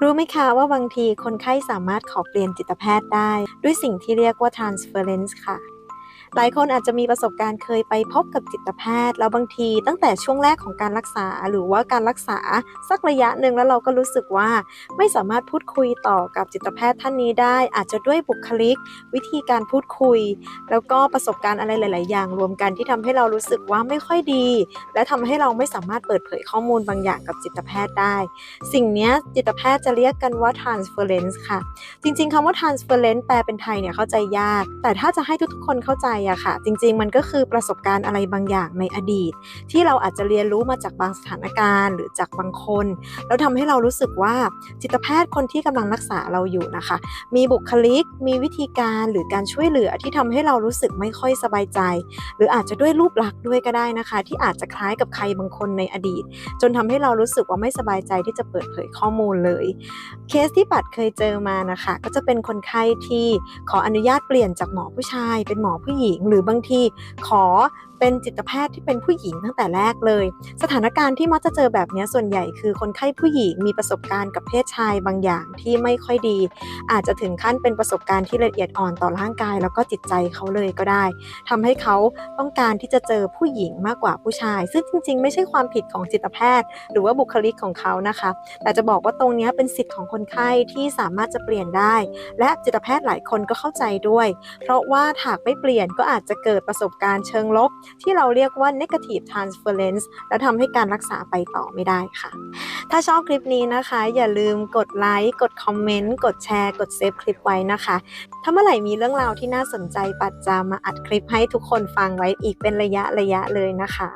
รู้ไหมคะว่าบางทีคนไข้สามารถขอเปลี่ยนจิตแพทย์ได้ ด้วยสิ่งที่เรียกว่า transference ค่ะ หลายคนอาจจะมีประสบการณ์เคยไปพบกับจิตแพทย์ แล้วบางทีตั้งแต่ช่วงแรกของการรักษาหรือว่าการรักษาสักระยะหนึ่งแล้วเราก็รู้สึกว่า ไม่สามารถพูดคุยต่อกับจิตแพทย์ท่านนี้ได้ อาจจะด้วยบุคลิก วิธีการพูดคุย แล้วก็ประสบการณ์อะไรหลาย ๆ อย่าง รวมกันที่ทำให้เรารู้สึกว่าไม่ค่อยดี และทำให้เราไม่สามารถเปิดเผยข้อมูลบางอย่างกับจิตแพทย์ได้ สิ่งนี้จิตแพทย์จะเรียกกันว่า transference ค่ะ จริง ๆคำว่า transference แปลเป็นไทยเนี่ยเข้าใจยาก แต่ถ้าจะให้ทุกๆคนเข้าใจอะค่ะ จริง ๆ มันก็คือประสบการณ์อะไรบางอย่างในอดีต ที่เราอาจจะเรียนรู้มาจากบางสถานการณ์ หรือจากบางคน แล้วทำให้เรารู้สึกว่าจิตแพทย์คนที่กำลังรักษาเราอยู่นะคะ มีบุคลิกมีวิธีการหรือการช่วยเหลือที่ทำให้เรารู้สึกไม่ค่อยสบายใจ หรืออาจจะด้วยรูปลักษณ์ด้วยก็ได้นะคะ ที่อาจจะคล้ายกับใครบางคนในอดีต จนทำให้เรารู้สึกว่าไม่สบายใจที่จะเปิดเผยข้อมูลเลย เคสที่ปัดเคยเจอมานะคะ ก็จะเป็นคนไข้ที่ขออนุญาตเปลี่ยนจากหมอผู้ชายเป็นหมอผู้หญิงหรือบางทีขอ เป็นจิตแพทย์ที่เป็นผู้หญิงตั้งแต่แรกเลย สถานการณ์ที่มักจะเจอแบบนี้ส่วนใหญ่คือคนไข้ผู้หญิงมีประสบการณ์กับเพศชายบางอย่างที่ไม่ค่อยดี อาจจะถึงขั้นเป็นประสบการณ์ที่ละเอียดอ่อนต่อร่างกาย แล้วก็จิตใจเขาเลยก็ได้ทำให้เขาต้องการที่จะเจอผู้หญิงมากกว่าผู้ชาย ซึ่งจริง ๆ ไม่ใช่ความผิดของจิตแพทย์ หรือว่าบุคลิกของเขานะคะ แต่จะบอกว่าตรงนี้เป็นสิทธิ์ของคนไข้ที่สามารถจะเปลี่ยนได้ และจิตแพทย์หลายคนก็เข้าใจด้วย เพราะว่าหากไม่เปลี่ยนก็อาจจะเกิดประสบการณ์เชิงลบที่เราเรียกว่า negative transference และทำให้การรักษาไปต่อไม่ได้ค่ะ ถ้าชอบคลิปนี้นะคะ อย่าลืมกดไลค์กดคอมเมนต์กดแชร์ กดเซฟคลิปไว้นะคะ ถ้าเมื่อไหร่มีเรื่องราวที่น่าสนใจปัดจะมาอัดคลิปให้ทุกคนฟังไว้อีกเป็นระยะระยะเลยนะคะ